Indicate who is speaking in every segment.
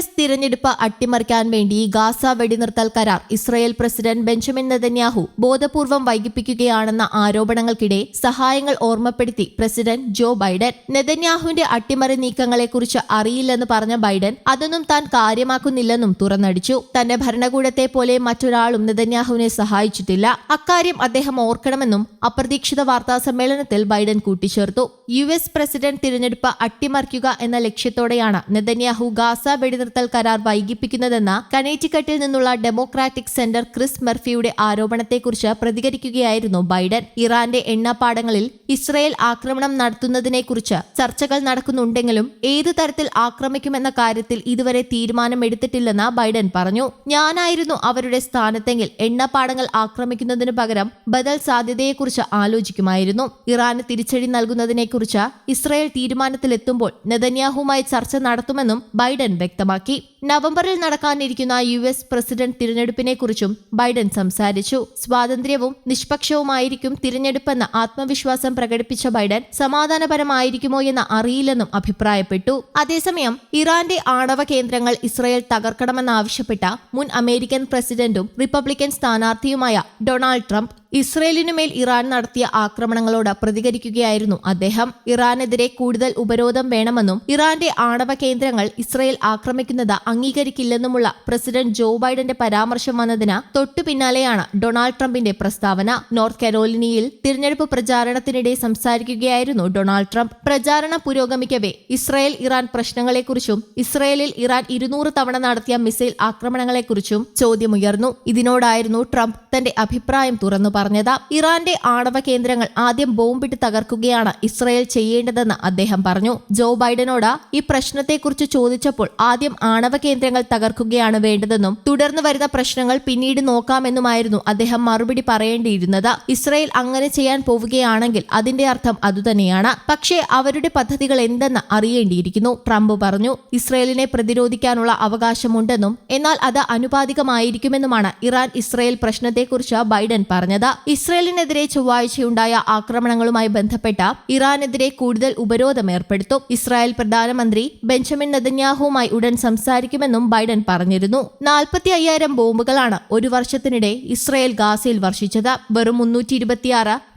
Speaker 1: S തിരഞ്ഞെടുപ്പ് അട്ടിമറിക്കാൻ വേണ്ടി ഗാസ വെടിനിർത്തൽ കരാർ. ഇസ്രായേൽ പ്രസിഡന്റ് ബെഞ്ചമിൻ നെതന്യാഹു ബോധപൂർവം വൈകിപ്പിക്കുകയാണെന്ന ആരോപണങ്ങൾക്കിടെ സഹായങ്ങൾ ഓർമ്മപ്പെടുത്തി പ്രസിഡന്റ് ജോ ബൈഡൻ. നെതന്യാഹുവിന്റെ അട്ടിമറി നീക്കങ്ങളെക്കുറിച്ച് അറിയില്ലെന്ന് പറഞ്ഞ ബൈഡൻ അതൊന്നും താൻ കാര്യമാക്കുന്നില്ലെന്നും തുറന്നടിച്ചു. തന്റെ ഭരണകൂടത്തെ പോലെ മറ്റൊരാളും നെതന്യാഹുവിനെ സഹായിച്ചിട്ടില്ല. അക്കാര്യം അദ്ദേഹം ഓർക്കണമെന്നും അപ്രതീക്ഷിത വാർത്താ സമ്മേളനത്തിൽ ബൈഡൻ കൂട്ടിച്ചേർത്തു. യു എസ് പ്രസിഡന്റ് തിരഞ്ഞെടുപ്പ് അട്ടിമറിക്കുക എന്ന ലക്ഷ്യത്തോടെയാണ് നെതന്യാഹു ഗാസ വെടിനിർത്തൽ കരാർ വൈകിപ്പിക്കുന്നതെന്ന കനേറ്റിക്കട്ടിൽ നിന്നുള്ള ഡെമോക്രാറ്റിക് സെന്റർ ക്രിസ് മെർഫിയുടെ ആരോപണത്തെക്കുറിച്ച് പ്രതികരിക്കുകയായിരുന്നു ബൈഡൻ. ഇറാന്റെ എണ്ണപ്പാടങ്ങളിൽ ഇസ്രയേൽ ആക്രമണം നടത്തുന്നതിനെക്കുറിച്ച് ചർച്ചകൾ നടക്കുന്നുണ്ടെങ്കിലും ഏതു തരത്തിൽ ആക്രമിക്കുമെന്ന കാര്യത്തിൽ ഇതുവരെ തീരുമാനമെടുത്തിട്ടില്ലെന്ന് ബൈഡൻ പറഞ്ഞു. ഞാനായിരുന്നു അവരുടെ സ്ഥാനത്തെങ്കിൽ എണ്ണപ്പാടങ്ങൾ ആക്രമിക്കുന്നതിനു പകരം ബദൽ സാധ്യതയെക്കുറിച്ച് ആലോചിക്കുമായിരുന്നു. ഇറാന് തിരിച്ചടി നൽകുന്നതിനെക്കുറിച്ച് ഇസ്രയേൽ തീരുമാനത്തിലെത്തുമ്പോൾ നെതന്യാഹുമായി ചർച്ച നടത്തുമെന്നും ബൈഡൻ വ്യക്തമാക്കി. നവംബറിൽ നടക്കാനിരിക്കുന്ന യു എസ് പ്രസിഡന്റ് തിരഞ്ഞെടുപ്പിനെക്കുറിച്ചും ബൈഡൻ സംസാരിച്ചു. സ്വാതന്ത്ര്യവും നിഷ്പക്ഷവുമായിരിക്കും തിരഞ്ഞെടുപ്പെന്ന ആത്മവിശ്വാസം പ്രകടിപ്പിച്ച ബൈഡൻ സമാധാനപരമായിരിക്കുമോ എന്ന് അറിയില്ലെന്നും അഭിപ്രായപ്പെട്ടു. അതേസമയം ഇറാന്റെ ആണവ കേന്ദ്രങ്ങൾ ഇസ്രയേൽ തകർക്കണമെന്നാവശ്യപ്പെട്ട മുൻ അമേരിക്കൻ പ്രസിഡന്റും റിപ്പബ്ലിക്കൻ സ്ഥാനാർത്ഥിയുമായ ഡൊണാൾഡ് ട്രംപ് ഇസ്രയേലിനുമേൽ ഇറാൻ നടത്തിയ ആക്രമണങ്ങളോട് പ്രതികരിക്കുകയായിരുന്നു അദ്ദേഹം. ഇറാനെതിരെ കൂടുതൽ ഉപരോധം വേണമെന്നും ഇറാന്റെ ആണവ കേന്ദ്രങ്ങൾ ഇസ്രയേൽ ആക്രമിക്കുന്നത് അംഗീകരിക്കില്ലെന്നുമുള്ള പ്രസിഡന്റ് ജോ ബൈഡന്റെ പരാമർശം വന്നതിന് തൊട്ടു പിന്നാലെയാണ് ഡൊണാൾഡ് ട്രംപിന്റെ പ്രസ്താവന. നോർത്ത് കരോലിനിയിൽ തിരഞ്ഞെടുപ്പ് പ്രചാരണത്തിനിടെ സംസാരിക്കുകയായിരുന്നു ഡൊണാൾഡ് ട്രംപ്. പ്രചാരണം പുരോഗമിക്കവേ ഇസ്രയേൽ ഇറാൻ പ്രശ്നങ്ങളെക്കുറിച്ചും ഇസ്രയേലിൽ ഇറാൻ ഇരുന്നൂറ് തവണ നടത്തിയ മിസൈൽ ആക്രമണങ്ങളെക്കുറിച്ചും ചോദ്യമുയർന്നു. ഇതിനോടായിരുന്നു ട്രംപ് തന്റെ അഭിപ്രായം തുറന്നു പറഞ്ഞത് ഇറാന്റെ ആണവ കേന്ദ്രങ്ങൾ ആദ്യം ബോംബിട്ട് തകർക്കുകയാണ് ഇസ്രയേൽ ചെയ്യേണ്ടതെന്ന് അദ്ദേഹം പറഞ്ഞു. ജോ ബൈഡനോട് ഈ പ്രശ്നത്തെക്കുറിച്ച് ചോദിച്ചപ്പോൾ ആദ്യം ആണവ കേന്ദ്രങ്ങൾ തകർക്കുകയാണ് വേണ്ടതെന്നും തുടർന്ന് വരുന്ന പ്രശ്നങ്ങൾ പിന്നീട് നോക്കാമെന്നുമായിരുന്നു അദ്ദേഹം മറുപടി പറയേണ്ടിയിരുന്നത്. ഇസ്രയേൽ അങ്ങനെ ചെയ്യാൻ പോവുകയാണെങ്കിൽ അതിന്റെ അർത്ഥം അതുതന്നെയാണ്. പക്ഷേ അവരുടെ പദ്ധതികൾ എന്തെന്ന് അറിയേണ്ടിയിരിക്കുന്നു. ട്രംപ് പറഞ്ഞു ഇസ്രയേലിനെ പ്രതിരോധിക്കാനുള്ള അവകാശമുണ്ടെന്നും എന്നാൽ അത് അനുപാതികമായിരിക്കുമെന്നുമാണ് ഇറാൻ ഇസ്രയേൽ പ്രശ്നത്തെക്കുറിച്ച് ബൈഡൻ പറഞ്ഞത്. ഇസ്രയേലിനെതിരെ ചൊവ്വാഴ്ചയുണ്ടായ ആക്രമണങ്ങളുമായി ബന്ധപ്പെട്ട ഇറാനെതിരെ കൂടുതൽ ഉപരോധം ഏർപ്പെടുത്തും. ഇസ്രായേൽ പ്രധാനമന്ത്രി ബെഞ്ചമിൻ നെതന്യാഹുവുമായി ഉടൻ സംസാരിക്കുമെന്നും ബൈഡൻ പറഞ്ഞിരുന്നു. നാൽപ്പത്തി അയ്യായിരം ബോംബുകളാണ് ഒരു വർഷത്തിനിടെ ഇസ്രായേൽ ഗാസയിൽ വർഷിച്ചത്. വെറും മുന്നൂറ്റി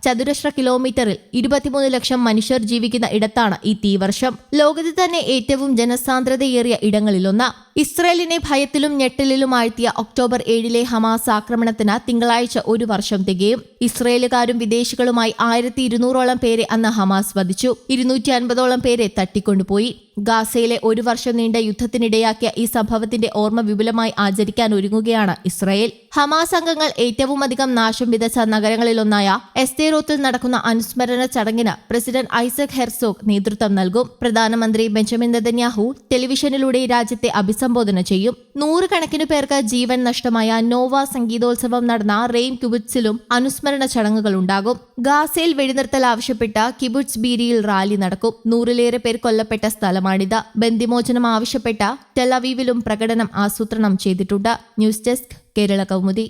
Speaker 1: ചതുരശ്ര കിലോമീറ്ററിൽ ഇരുപത്തിമൂന്ന് ലക്ഷം മനുഷ്യർ ജീവിക്കുന്ന ഇടത്താണ് ഈ തീവർഷം. ലോകത്ത് തന്നെ ഏറ്റവും ജനസാന്ദ്രതയേറിയ ഇടങ്ങളിലൊന്ന്. ഇസ്രയേലിനെ ഭയത്തിലും ഞെട്ടലിലും ആഴ്ത്തിയ ഒക്ടോബർ ഏഴിലെ ഹമാസ് ആക്രമണത്തിന് തിങ്കളാഴ്ച ഒരു വർഷം തികയും. ഇസ്രയേലുകാരും വിദേശികളുമായി ആയിരത്തി ഇരുന്നൂറോളം പേരെ അന്ന് ഹമാസ് വധിച്ചു. ഇരുന്നൂറ്റി അൻപതോളം പേരെ തട്ടിക്കൊണ്ടുപോയി. ഗാസയിലെ ഒരു വർഷം നീണ്ട യുദ്ധത്തിനിടയാക്കിയ ഈ സംഭവത്തിന്റെ ഓർമ്മ വിപുലമായി ആചരിക്കാൻ ഒരുങ്ങുകയാണ് ഇസ്രയേൽ. ഹമാസ് അംഗങ്ങൾ ഏറ്റവും അധികം നാശം വിതച്ച നഗരങ്ങളിലൊന്നായ എസ്തേറോത്തിൽ നടക്കുന്ന അനുസ്മരണ ചടങ്ങിന് പ്രസിഡന്റ് ഐസക് ഹെർസോഗ് നേതൃത്വം നൽകും. പ്രധാനമന്ത്രി ബെഞ്ചമിൻ നെതന്യാഹു ടെലിവിഷനിലൂടെ രാജ്യത്തെ അഭിസംബോധന ചെയ്യും. നൂറുകണക്കിന് പേർക്ക് ജീവൻ നഷ്ടമായ നോവ സംഗീതോത്സവം നടന്ന റെയിം കിബുറ്റ്സിലും അനുസ്മരണ ചടങ്ങുകൾ ഉണ്ടാകും. ഗാസയിൽ വെടിനിർത്തൽ ആവശ്യപ്പെട്ട കിബുറ്റ്സ് ബീരിയിൽ റാലി നടക്കും. നൂറിലേറെ പേർ കൊല്ലപ്പെട്ട സ്ഥലമാണിത് ബന്ദിമോചനം ആവശ്യപ്പെട്ട ടെലവീവിലും പ്രകടനം ആസൂത്രണം ചെയ്തിട്ടുണ്ട്. News desk Kerala Kaumudi.